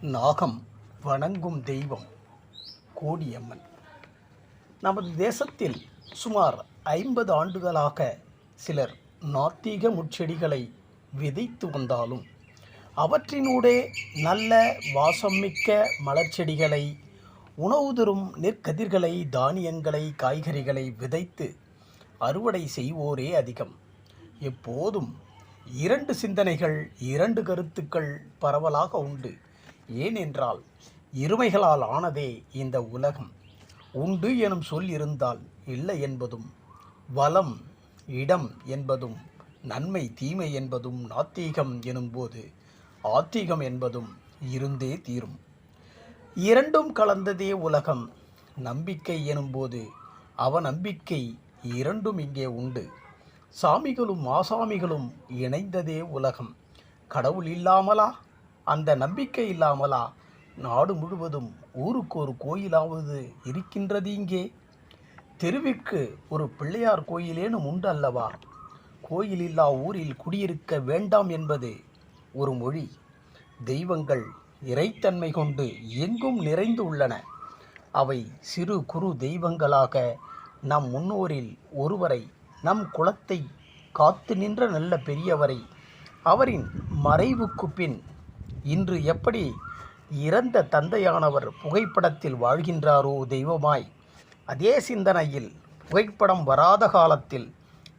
நாகம் வணங்கும் தெய்வம் கோடியம்மன். நமது தேசத்தில் சுமார் ஐம்பது ஆண்டுகளாக சிலர் நாத்திக முட்செடிகளை விதைத்து வந்தாலும் அவற்றினூடே நல்ல வாசம்மிக்க மலர்ச்செடிகளை உணவு தரும் நெற்கதிர்களை தானியங்களை காய்கறிகளை விதைத்து அறுவடை செய்வோரே அதிகம். எப்போதும் இரண்டு சிந்தனைகள் இரண்டு கருத்துக்கள் பரவலாக உண்டு. ஏனென்றால் இருமைகளால் ஆனதே இந்த உலகம். உண்டு எனும் சொல் இருந்தால் இல்லை என்பதும் வளம் இடம் என்பதும் நன்மை தீமை என்பதும் நாத்தீகம் எனும்போது ஆத்தீகம் என்பதும் இருந்தே தீரும். இரண்டும் கலந்ததே உலகம். நம்பிக்கை எனும்போது அவநம்பிக்கை இரண்டும் இங்கே உண்டு. சாமிகளும் ஆசாமிகளும் இணைந்ததே உலகம். கடவுள் இல்லாமலா? அந்த நம்பிக்கை இல்லாமலா? நாடு முழுவதும் ஊருக்கு ஒரு கோயிலாவது இருக்கின்றது இங்கே. தெருவிற்கு ஒரு பிள்ளையார் கோயிலேனும் உண்டு அல்லவா? கோயில் இல்லா ஊரில் குடியிருக்க வேண்டாம் என்பது ஒரு மொழி. தெய்வங்கள் இறைத்தன்மை கொண்டு எங்கும் நிறைந்து உள்ளன. அவை சிறு குறு தெய்வங்களாக நம் முன்னோரில் ஒருவரை நம் குலத்தை காத்து நின்ற நல்ல பெரியவரை அவரின் மறைவுக்கு பின் இன்று எப்படி இறந்த தந்தையானவர் புகைப்படத்தில் வாழ்கின்றாரோ தெய்வமாய் அதே சிந்தனையில் புகைப்படம் வராத காலத்தில்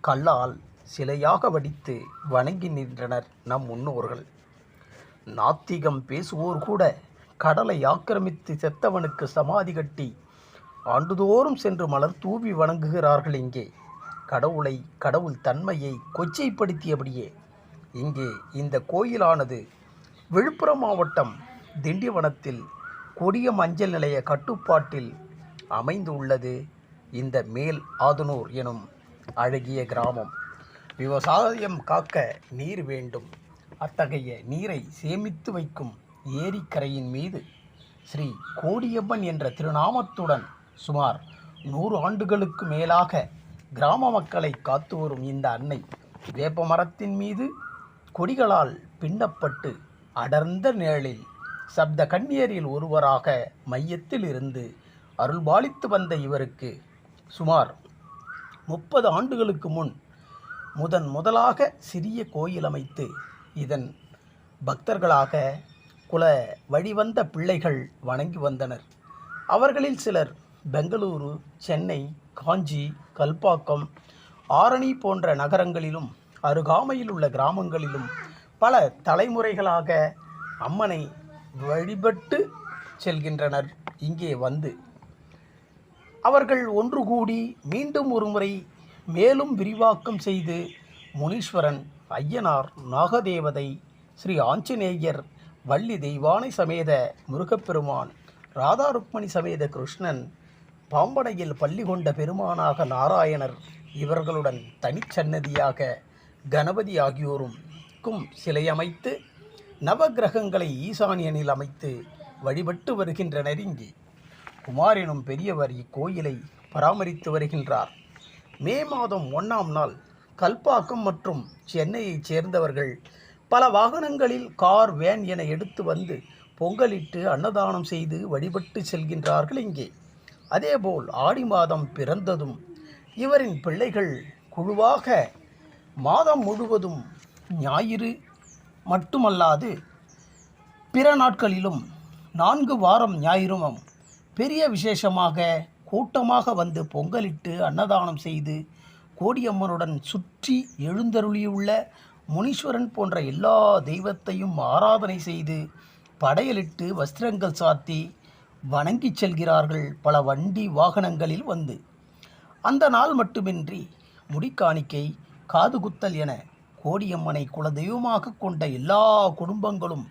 கல்லால் சிலையாக வடித்து வணங்கி நின்றனர் நம் முன்னோர்கள். நாத்திகம் பேசுவோர் கூட கடலை ஆக்கிரமித்து செத்தவனுக்கு சமாதி கட்டி ஆண்டுதோறும் சென்று மலர் தூவி வணங்குகிறார்கள் இங்கே. கடவுளை கடவுள் தன்மையை கொச்சைப்படுத்தியபடியே இங்கே இந்த கோயிலானது விழுப்புரம் மாவட்டம் திண்டிவனத்தில் கொடிய மஞ்சள் நிலைய கட்டுப்பாட்டில் அமைந்து உள்ளது இந்த மேல் ஆதனூர் எனும் அழகிய கிராமம். விவசாயம் காக்க நீர் வேண்டும். அத்தகைய நீரை சேமித்து வைக்கும் ஏரிக்கரையின் மீது ஸ்ரீ கோடியம்மன் என்ற திருநாமத்துடன் சுமார் நூறு ஆண்டுகளுக்கு மேலாக கிராம மக்களை காத்து வரும் இந்த அன்னை. வேப்பமரத்தின் மீது கொடிகளால் பின்னப்பட்டு அடர்ந்த நிழலில் சப்த கண்ணியரில் ஒருவராக மையத்தில் இருந்து அருள்பாலித்து வந்த இவருக்கு சுமார் முப்பது ஆண்டுகளுக்கு முன் முதன் முதலாக சிறிய கோயில் அமைத்து இதன் பக்தர்களாக குல வழிவந்த பிள்ளைகள் வணங்கி வந்தனர். அவர்களில் சிலர் பெங்களூரு சென்னை காஞ்சி கல்பாக்கம் ஆரணி போன்ற நகரங்களிலும் அருகாமையில் உள்ள கிராமங்களிலும் பல தலைமுறைகளாக அம்மனை வழிபட்டு செல்கின்றனர். இங்கே வந்து அவர்கள் ஒன்று கூடி மீண்டும் ஒருமுறை மேலும் விரிவாக்கம் செய்து முனீஸ்வரன் ஐயனார் நாகதேவதை ஸ்ரீ ஆஞ்சநேயர் வள்ளி தெய்வானை சமேத முருகப்பெருமான் ராதா ருக்மணி சமேத கிருஷ்ணன் பாம்பனையில் பள்ளி கொண்ட பெருமானாக நாராயணர் இவர்களுடன் தனிச்சன்னதியாக கணபதி ஆகியோரும் க்கும் சிலையமைத்து நவக்கிரகங்களை ஈசானியனில் அமைத்து வழிபட்டு வருகின்றனர் இங்கே. குமார் எனும் பெரியவர் இக்கோயிலை பராமரித்து வருகின்றார். மே மாதம் ஒன்றாம் நாள் கல்பாக்கம் மற்றும் சென்னையைச் சேர்ந்தவர்கள் பல வாகனங்களில் கார் வேன் என எடுத்து வந்து பொங்கலிட்டு அன்னதானம் செய்து வழிபட்டு செல்கின்றார்கள் இங்கே. அதேபோல் ஆடி மாதம் பிறந்ததும் இவரின் பிள்ளைகள் குழுவாக மாதம் முழுவதும் ஞாயிறு மட்டுமல்லாது பிற நாட்களிலும் நான்கு வாரம் ஞாயிறும் பெரிய விசேஷமாக கூட்டமாக வந்து பொங்கலிட்டு அன்னதானம் செய்து கோடியம்மனுடன் சுற்றி எழுந்தருளியுள்ள முனீஸ்வரன் போன்ற எல்லா தெய்வத்தையும் ஆராதனை செய்து படையலிட்டு வஸ்திரங்கள் சாத்தி வணங்கிச் செல்கிறார்கள் பல வண்டி வாகனங்களில் வந்து. அந்த நாள் மட்டுமின்றி முடிக்காணிக்கை காதுகுத்தல் என கோடியம்மனை குலதெய்வமாக கொண்ட எல்லா குடும்பங்களும்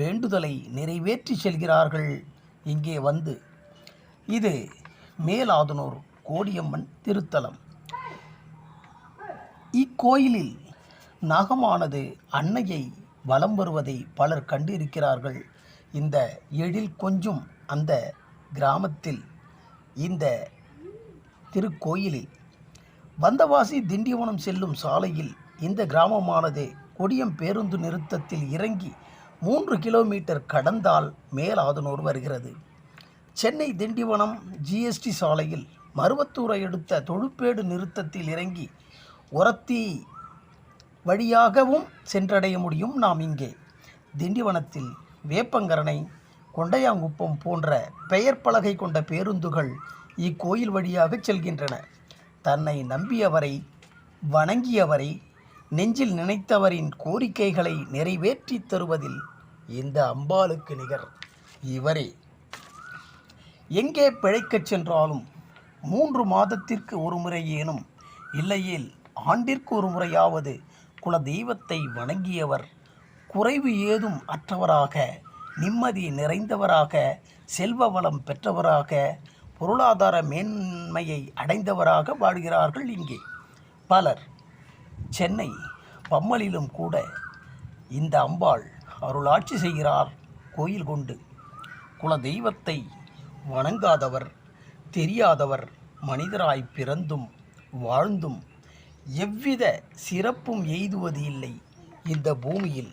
வேண்டுதலை நிறைவேற்றி செல்கிறார்கள். இங்கே வந்து இது மேலாதனூர் கோடியம்மன் திருத்தலம். இக்கோயிலில் நாகமானது அன்னையை வலம் வருவதை பலர் கண்டிருக்கிறார்கள். இந்த எழில் கொஞ்சும் அந்த கிராமத்தில் இந்த திருக்கோயிலில் வந்தவாசி திண்டிவனம் செல்லும் சாலையில் இந்த கிராமமானது கொடியம் பேருந்து நிறுத்தத்தில் இறங்கி மூன்று கிலோமீட்டர் கடந்தால் மேலாதனூர் வருகிறது. சென்னை திண்டிவனம் ஜிஎஸ்டி சாலையில் மருவத்தூரை அடுத்த தொழுப்பேடு நிறுத்தத்தில் இறங்கி உரத்தி வழியாகவும் சென்றடைய முடியும் நாம் இங்கே. திண்டிவனத்தில் வேப்பங்கரணை கொண்டையாங்குப்பம் போன்ற பெயர் பலகை கொண்ட பேருந்துகள் இக்கோயில் வழியாக செல்கின்றன. தன்னை நம்பியவரை வணங்கியவரை நெஞ்சில் நினைத்தவரின் கோரிக்கைகளை நிறைவேற்றித் தருவதில் இந்த அம்பாளுக்கு நிகர். இவரே. எங்கே பிழைக்கச் சென்றாலும் மூன்று மாதத்திற்கு ஒரு முறையேனும் இல்லையேல் ஆண்டிற்கு ஒரு முறையாவது குல தெய்வத்தை வணங்கியவர் குறைவு ஏதும் அற்றவராக நிம்மதி நிறைந்தவராக செல்வ வளம் பெற்றவராக பொருளாதார மேன்மையை அடைந்தவராக வாழ்கிறார்கள் இங்கே. பலர் சென்னை பம்மலிலும் கூட இந்த அம்பாள் அருளாட்சி செய்கிறார் கோயில் கொண்டு. குல தெய்வத்தை வணங்காதவர் தெரியாதவர் மனிதராய் பிறந்தும் வாழ்ந்தும் எவ்வித சிறப்பும் எய்துவது இல்லை இந்த பூமியில்.